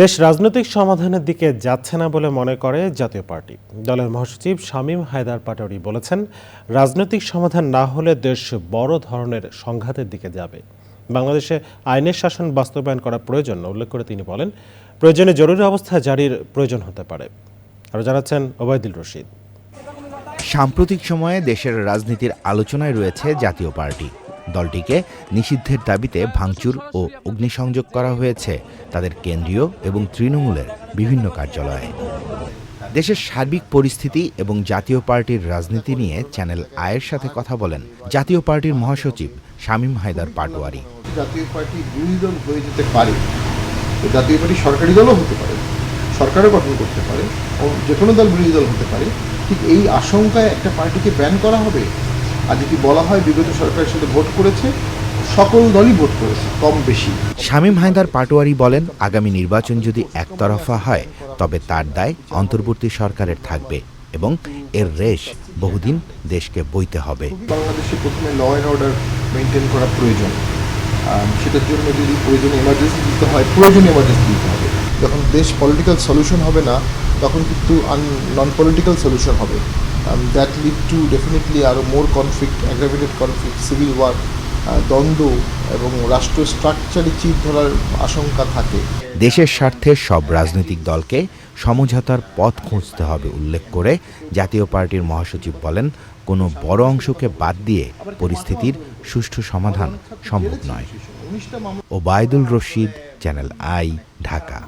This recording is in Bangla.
দেশ রাজনৈতিক সমাধানের দিকে যাচ্ছে না বলে মনে করে জাতীয় পার্টি। দলের মহাসচিব শামীম হায়দার পাটোয়ারি বলেছেন, রাজনৈতিক সমাধান না হলে দেশ বড় ধরনের সংঘাতের দিকে যাবে। বাংলাদেশে আইনের শাসন বাস্তবায়ন করা প্রয়োজন উল্লেখ করে তিনি বলেন, প্রয়োজনে জরুরি অবস্থা জারির প্রয়োজন হতে পারে। আরও জানাচ্ছেন ওবায়দুল রশিদ। সাম্প্রতিক সময়ে দেশের রাজনীতির আলোচনায় রয়েছে জাতীয় পার্টি। দলটিকে নিষিদ্ধের দাবিতে ভাঙচুর ও অগ্নিসংযোগ করা হয়েছে, তাদের কেন্দ্রীয় এবং তৃণমূলের বিভিন্ন কার্যালয়ে। দেশের সার্বিক পরিস্থিতি এবং জাতীয় পার্টির রাজনীতি নিয়ে চ্যানেল আয়ের সাথে কথা বলেন জাতীয় পার্টির মহাসচিব শামীম হায়দার পাটোয়ারি। জাতীয় পার্টি বিরোধী দল হয়ে যেতে পারে জাতীয় পার্টি সরকারি দলও হতে পারে, সরকারও গঠন করতে পারে যে কোনো দল বিরোধী দল হতে পারে, ঠিক এই আশঙ্কায় একটা পার্টিকে ব্যান করা হবে আর যদি বলা হয় বিগত সরকারের সাথে ভোট করেছে? সকল দলই ভোট করেছে কম বেশি। শামীম হায়দার পাটোয়ারি বলেন আগামী নির্বাচন যদি একতরফা হয় তবে তার দায় অন্তর্বর্তী সরকারের থাকবে এবং এর রেশ বহুদিন দেশকে বইতে হবে। বাংলাদেশে প্রথমে ল অ্যান্ড অর্ডার মেনটেন করা প্রয়োজন। সেটার জন্য যদি প্রয়োজনে এমার্জেন্সি দিতে হয় প্রয়োজন এমার্জেন্সি দিতে হবে। যখন দেশ পলিটিক্যাল সলিউশন হবে না তখন কিন্তু নন পলিটিক্যাল সলিউশন হবে। দ্যাট লিড টু ডেফিনেটলি আরও more conflict aggravated conflict civil war দ্বন্দ্ব এবং রাষ্ট্র স্ট্রাকচারে চির ধরার আশঙ্কা থাকে। দেশের স্বার্থে সব রাজনৈতিক দলকে সমঝোতার পথ খুঁজতে হবে উল্লেখ করে জাতীয় পার্টির মহাসচিব বলেন, কোনো বড় অংশকে বাদ দিয়ে পরিস্থিতির সুষ্ঠু সমাধান সম্ভব নয়। Obaidul Rashid, channel I, Dhaka.